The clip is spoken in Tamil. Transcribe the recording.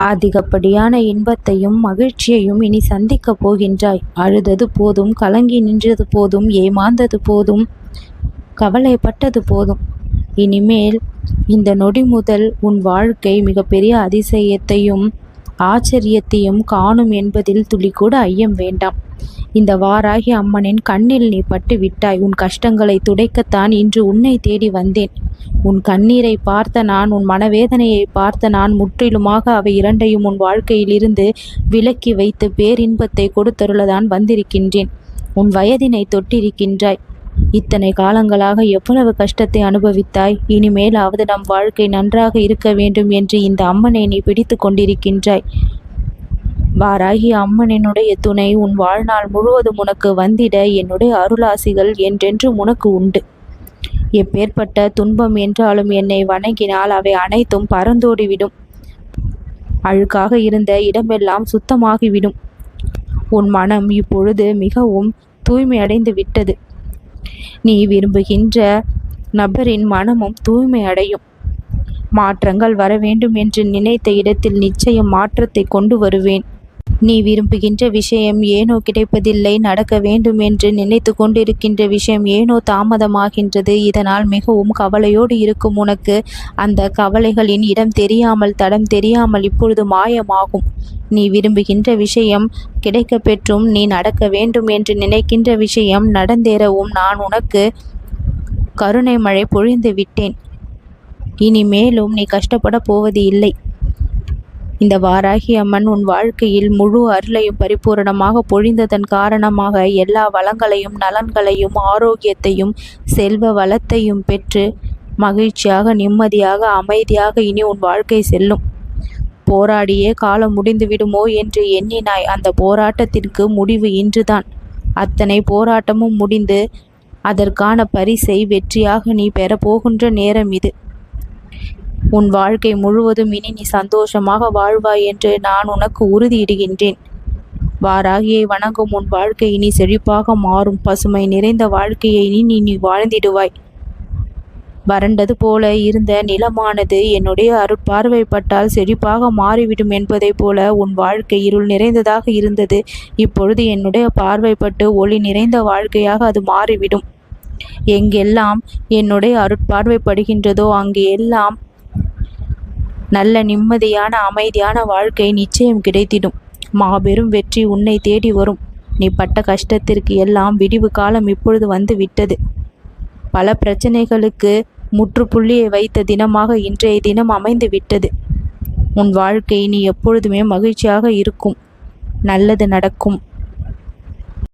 அதிகப்படியான இன்பத்தையும் மகிழ்ச்சியையும் இனி சந்திக்கப் போகின்றாய். அழுதது போதும் கலங்கி நின்றது போதும் ஏமாந்தது போதும் கவலைப்பட்டது போதும். இனிமேல் இந்த நொடி முதல் உன் வாழ்க்கை மிகப்பெரிய அதிசயத்தையும் ஆச்சரியத்தையும் காணும் என்பதில் துளி கூட ஐயம் வேண்டாம். இந்த வாராகி அம்மனின் கண்ணில் நீ பட்டு விட்டாய். உன் கஷ்டங்களை துடைக்கத்தான் இன்று உன்னை தேடி வந்தேன். உன் கண்ணீரை பார்த்த நான் உன் மனவேதனையை பார்த்த நான் முற்றிலுமாக அவை இரண்டையும் உன் வாழ்க்கையிலிருந்து விலக்கி வைத்து பேரின்பத்தை கொடுத்தருளதான் வந்திருக்கின்றேன். உன் வயதினை தொட்டிருக்கின்றாய். இத்தனை காலங்களாக எவ்வளவு கஷ்டத்தை அனுபவித்தாய்? இனிமேலாவது நம் வாழ்க்கை நன்றாக இருக்க வேண்டும் என்று இந்த அம்மனை நீ பிடித்து கொண்டிருக்கின்றாய். வாராகி அம்மனினுடைய துணை உன் வாழ்நாள் முழுவதும் உனக்கு வந்திட என்னுடைய அருளாசிகள் என்றென்றும் உனக்கு உண்டு. எப்பேற்பட்ட துன்பம் என்றாலும் என்னை வணங்கினால் அவை அனைத்தும் பறந்தோடிவிடும். அழுக்காக இருந்த இடமெல்லாம் சுத்தமாகிவிடும். உன் மனம் இப்பொழுது மிகவும் தூய்மையடைந்து விட்டது நீ விரும்புகின்ற நபரின் மனமும் தூய்மை அடையும். மாற்றங்கள் வர வேண்டும் என்று நினைத்த இடத்தில் நிச்சயம் மாற்றத்தை கொண்டு வருவேன். நீ விரும்புகின்ற விஷயம் ஏனோ கிடைப்பதில்லை நடக்க வேண்டும் என்று நினைத்து கொண்டிருக்கின்ற விஷயம் ஏனோ தாமதமாகின்றது. இதனால் மிகவும் கவலையோடு இருக்கும் உனக்கு அந்த கவலைகளின் இடம் தெரியாமல் தடம் தெரியாமல் இப்பொழுது மாயமாகும். நீ விரும்புகின்ற விஷயம் கிடைக்க பெற்றும் நீ நடக்க வேண்டும் என்று நினைக்கின்ற விஷயம் நடந்தேறவும் நான் உனக்கு கருணை மழை பொழிந்து விட்டேன். இனி மேலும் நீ கஷ்டப்பட போவது இல்லை. இந்த வாராகி அம்மன் உன் வாழ்க்கையில் முழு அருளையும் பரிபூரணமாக பொழிந்ததன் காரணமாக எல்லா வளங்களையும் நலன்களையும் ஆரோக்கியத்தையும் செல்வ வளத்தையும் பெற்று மகிழ்ச்சியாக நிம்மதியாக அமைதியாக இனி உன் வாழ்க்கை செல்லும். போராடியே காலம் முடிந்து விடுமோ என்று எண்ணினாய். அந்த போராட்டத்திற்கு முடிவு இன்றுதான். அத்தனை போராட்டமும் முடிந்து அதற்கான பரிசை வெற்றியாக நீ பெறப்போகின்ற நேரம் இது. உன் வாழ்க்கை முழுவதும் இனி நீ சந்தோஷமாக வாழ்வாய் என்று நான் உனக்கு உறுதியிடுகின்றேன். வாராகியை வணங்கும் உன் வாழ்க்கை இனி செழிப்பாக மாறும். பசுமை நிறைந்த வாழ்க்கையை இனி நீ வாழ்ந்திடுவாய். வறண்டது போல இருந்த நிலமானது என்னுடைய அருட்பார்வைப்பட்டால் செழிப்பாக மாறிவிடும் என்பதைப் போல உன் வாழ்க்கை இருள் நிறைந்ததாக இருந்தது. இப்பொழுது என்னுடைய பார்வைப்பட்டு ஒளி நிறைந்த வாழ்க்கையாக அது மாறிவிடும். எங்கெல்லாம் என்னுடைய அருட்பார்வைப்படுகின்றதோ அங்கு எல்லாம் நல்ல நிம்மதியான அமைதியான வாழ்க்கை நிச்சயம் கிடைத்திடும். மாபெரும் வெற்றி உன்னை தேடி வரும். நீ பட்ட கஷ்டத்திற்கு எல்லாம் விடிவு காலம் இப்பொழுது வந்து விட்டது. பல பிரச்சனைகளுக்கு முற்றுப்புள்ளியை வைத்த தினமாக இன்றைய தினம் அமைந்து விட்டது. உன் வாழ்க்கை நீ எப்பொழுதுமே மகிழ்ச்சியாக இருக்கும். நல்லது நடக்கும்.